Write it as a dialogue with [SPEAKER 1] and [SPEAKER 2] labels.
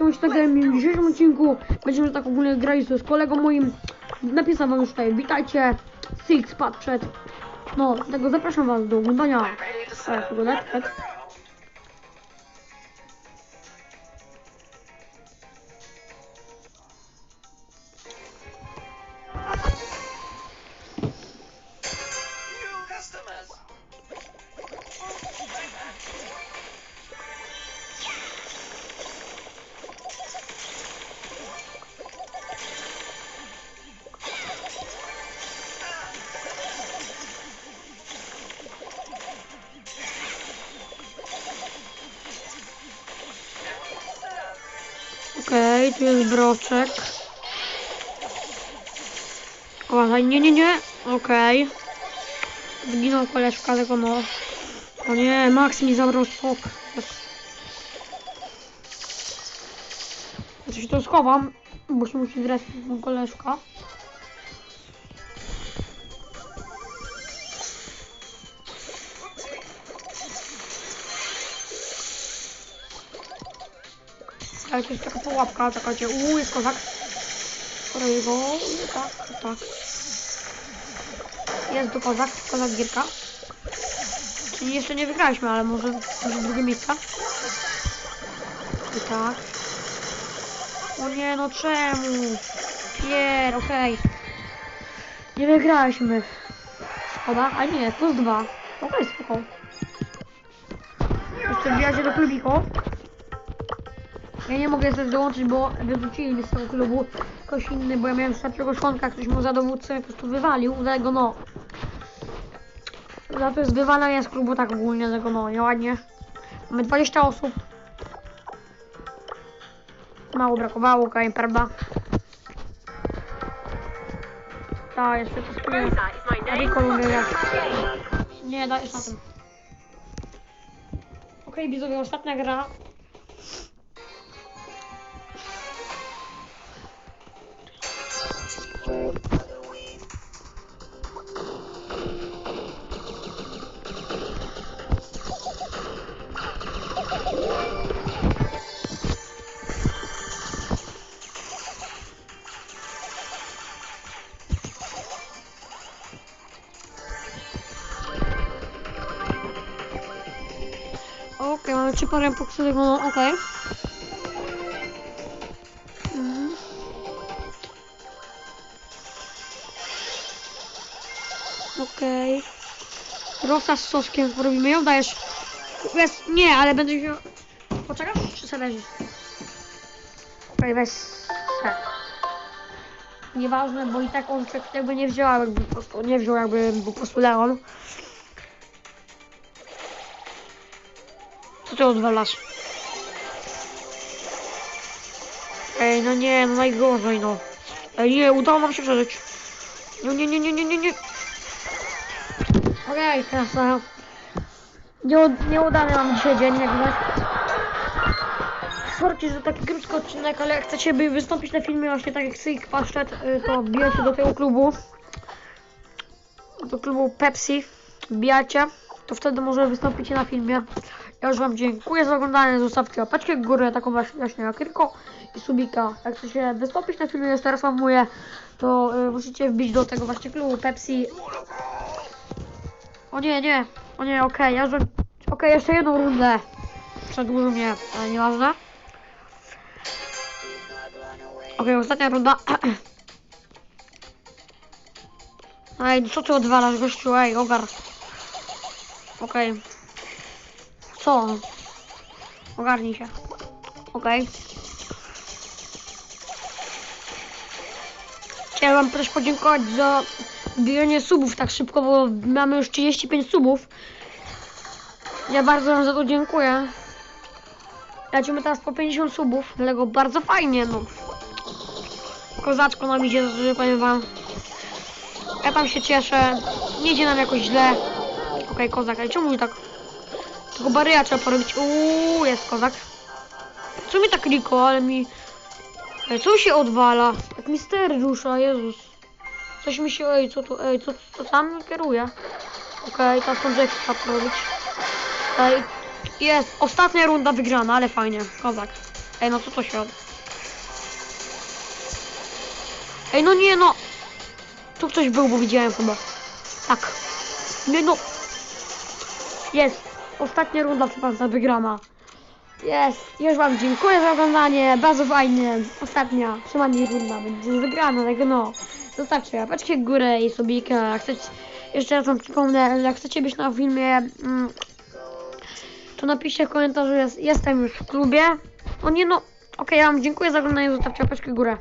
[SPEAKER 1] jestem i w dzisiejszym odcinku będziemy tak ogólnie grali z kolegą moim. Napisałem wam już tutaj, witajcie, Six Patchet. No, dlatego zapraszam was do oglądania. E, Okej, tu jest broczek. Uważaj, nie, nie, nie. Okej. Zginął koleżka, tego no. O nie, Max mi zabrał sok. Ja się to schowam, bo się musi zrespić koleżka. To jest taka pułapka, taka gdzie uuu, jest kozak. Kroję go, tak, tak. Jest tu kozak, kozak gierka. Czyli jeszcze nie wygraliśmy, ale może, może drugie miejsca. I tak. O nie, no czemu? Pier, okej. Nie wygraliśmy. Szkoda, a nie, plus dwa. Okej, spoko. Jeszcze wbijacie do klubiku. Ja nie mogę sobie dołączyć, bo wyrzucili mnie z tego klubu ktoś inny, bo ja miałem starszego członka, ktoś mu za dowódcę po prostu wywalił, dlatego no. Za to jest wywalanie z klubu tak ogólnie, dlatego no, nieładnie. Mamy 20 osób. Mało brakowało, okej, prawda? Tak, jeszcze to spróbuję. Rico lubię.
[SPEAKER 2] Yay.
[SPEAKER 1] Nie, dajesz na tym. Okej, widzowie, ostatnia gra. Okej, mamy trzy pary epoksydów, no okej. Mhm. Okej. Rosa z soskiem robimy ją, dajesz. Jest, nie, ale będę się... Poczekasz? Czy sobie leżysz? Okej, weź se. Nieważne, bo i tak on tak jakby nie wziął, jakby po prostu nie wziął jakby po prostu Leon. Co ty odwalasz? Ej, no nie, no najgorzej, no. Ej, nie, udało nam się przeżyć. No nie, nie, nie, nie, nie, nie. Okej, teraz no. Nie, nieudany mam dzisiaj dzień, jakby. Sorki, że taki krótki odcinek, ale jak chcecie by wystąpić na filmie właśnie tak jak Syk Paszczet, y, to wbijajcie do tego klubu. Do klubu Pepsi. Wbijacie, to wtedy może wystąpicie na filmie. Ja już wam dziękuję za oglądanie, zostawcie łapeczkę w górę, taką właśnie, Riko i Subika. Jak chcecie wystąpić na filmie, jeszcze raz wam mówię, to y, musicie wbić do tego właśnie klubu Pepsi. O nie, nie, o nie, okej, ja już... Okej, jeszcze jedną rundę. Przedłużył mnie, ale nieważne. Okej, ostatnia runda. Ej, co ty odwalasz, gościu? Ej, ogar. Okej. Co? Ogarnij się. Okej. Chciałem wam też podziękować za wbijanie subów tak szybko, bo mamy już 35 subów. Ja bardzo wam za to dziękuję. Lecimy teraz po 50 subów, dlatego bardzo fajnie, no. Kozaczko nam idzie, powiem wam. Ja tam się cieszę. Nie idzie nam jakoś źle. Okej, kozak, ale czemu tak... Tylko baryja trzeba porobić. Uuu, jest kozak. Co mi tak Riko, ale mi... Co się odwala? Jak mi stery rusza, Jezus. Coś mi się... Ej, co tu... Ej, co, co sam kieruje? Okej, teraz tą Jack trzeba porobić. Ej, jest. Ostatnia runda wygrana, ale fajnie. Kozak. Ej, no co to się od... Ej, no nie, no! Tu ktoś był, bo widziałem chyba. Tak. Nie no! Jest! Ostatnia runda przepraszam, wygrana. Jest! Już wam dziękuję za oglądanie. Bardzo fajnie. Ostatnia, przynajmniej runda będzie wygrana, tak no. Zostawcie łapeczkę w górę i subika. Jak chcecie, jeszcze raz wam przypomnę, jak chcecie być na filmie, mm, to napiszcie w komentarzu, jest, jestem już w klubie. O nie no, okej, ja wam dziękuję za oglądanie, zostawcie łapeczkę w górę.